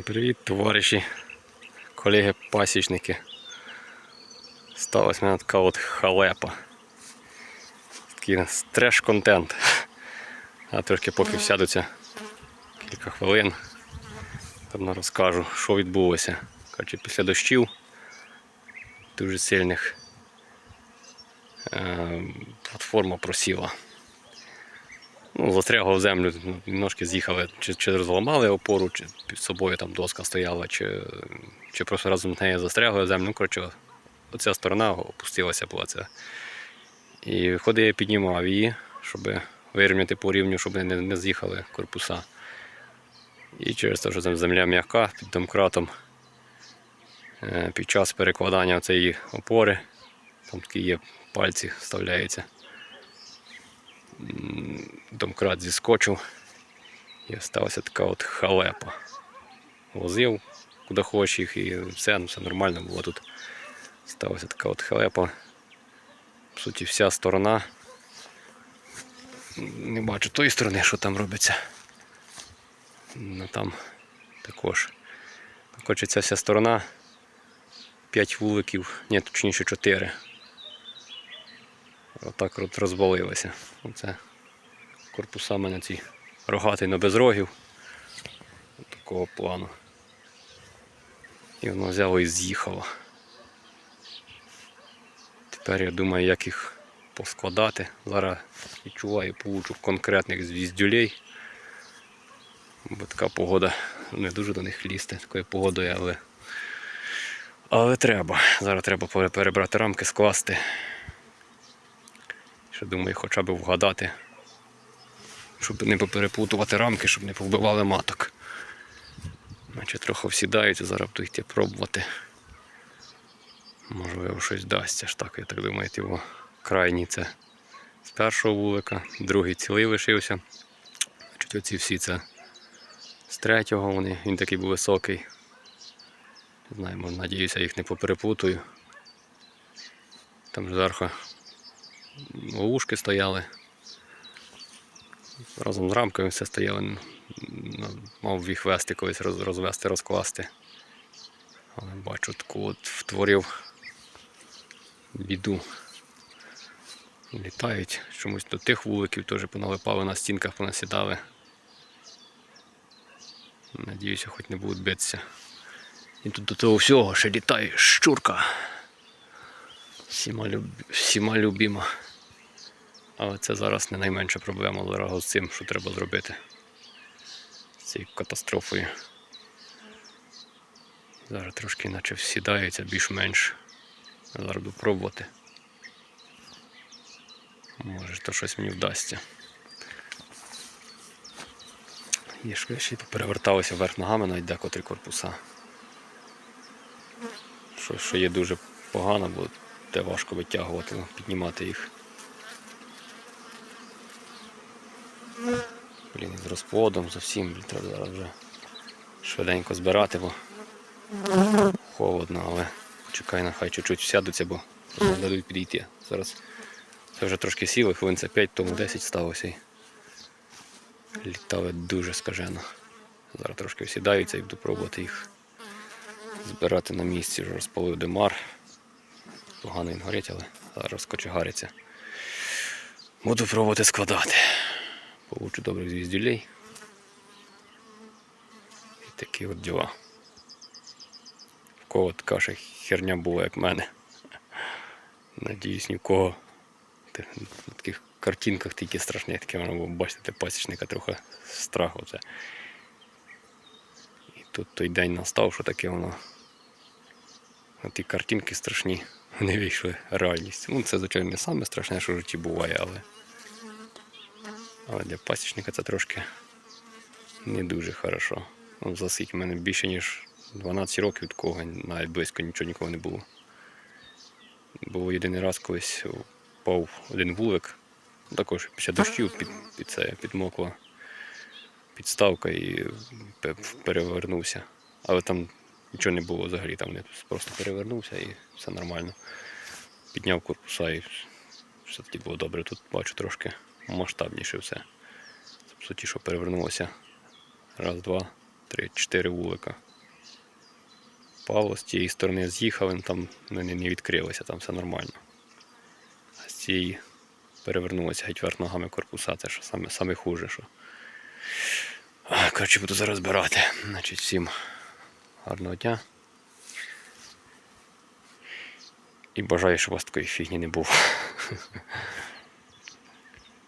Привіт, товариші, колеги-пасічники. Сталася в мене така от халепа. Такий треш-контент. А трошки поки сядуться кілька хвилин. Там розкажу, що відбулося. Коротше, після дощів дуже сильних е, платформа просіла. Ну, застрягла в землю, ножки з'їхали, чи, чи розламали опору, чи під собою там доска стояла, чи, чи просто разом з нею застрягли в землю. Ну, коротше, оця сторона опустилася була ця. І виходить, я піднімав її, щоб вирівняти по рівню, щоб не, не з'їхали корпуса. І через те, що там земля м'яка під домкратом, е, під час перекладання цієї опори, там такі є пальці вставляються домкрат зіскочив і сталася така от халепа. Возив куди хочеш їх і все, ну, все нормально було тут. Сталася така от халепа. По суті, вся сторона. Не бачу тої сторони, що там робиться. Ну там також. Ця вся сторона. 5 вуликів, ні, точніше 4. Отак от розвалилися. Оце корпуса в мене ці рогатий, но без рогів. Такого плану. І воно взяло і з'їхало. Тепер я думаю, як їх поскладати. Зараз відчуваю, получу конкретних звіздюлей. Бо така погода не дуже до них лізти такою погодою, але. Але треба. Зараз треба перебрати рамки, скласти. Ще думаю, хоча б вгадати, щоб не поперепутувати рамки, щоб не повбивали маток. Наче трохи всідаються, зараз буду йти пробувати. Можливо, щось дасться ж так, я так думаю, його крайній це з першого вулика, другий цілий лишився. Значить, оці всі це з третього вони, він такий був високий. Не знаю, може, надіюся, їх не поперепутую. Там зверху ловушки стояли. Разом з рамкою все стояли. Ну, Мав їх вести колись розвести, розкласти. Але бачу, таку от втворив біду. Літають чомусь до тих вуликів теж поналипали на стінках, понасідали. Надіюся, хоч не будуть битися. І тут до того всього ще літає щурка. Всіма, люб... Всіма любима. Але це зараз не найменша проблема зараз з цим, що треба зробити. З цією катастрофою. Зараз трошки наче всідаються більш-менш. Зараз буду пробувати. Може, то щось мені вдасться. Є ще й переверталися вверх ногами навіть декотрі корпуса. Що, що є дуже погано, бо те важко витягувати, піднімати їх. Блін, з розплодом зовсім блін, треба зараз вже швиденько збирати, бо холодно, але почекай, нехай чуть-чуть сядуться, бо не дадуть підійти. Зараз це вже трошки сіло, хвилин це 5, тому 10 сталося. І літали дуже скажено. Зараз трошки сідаються і буду пробувати їх збирати на місці. Вже розпалив демар. Погано він горить, але зараз розкочегариться. Буду пробувати складати. Получу добрих звіздюлей. І такі от діла. В кого така ж херня була, як в мене. Надіюсь, ні в кого на таких картинках тільки страшні, таке воно бачите, пасічника трохи страху це. І тут той день настав, що таке воно. На ті картинки страшні, вони вийшли реальність. Ну, це, звичайно, не саме страшне, що в житті буває, але. Але для пасічника це трошки не дуже хорошо. Ну, за скільки в мене більше, ніж 12 років такого навіть близько нічого ніколи не було. Було єдиний раз колись впав один вулик. Також після дощів під, під це підмокла підставка і перевернувся. Але там нічого не було взагалі, там не просто перевернувся і все нормально. Підняв корпуса і все тоді було добре. Тут бачу трошки масштабніше все. Це по суті, що перевернулося. Раз, два, три-чотири вулика. Павло з тієї сторони з'їхав, він там вони не відкрилися, там все нормально. А з цієї перевернулося геть ногами корпуса, це що саме, саме хуже. Що... Коротше, буду зараз збирати. Значить, всім гарного дня. І бажаю, щоб у вас такої фігні не було.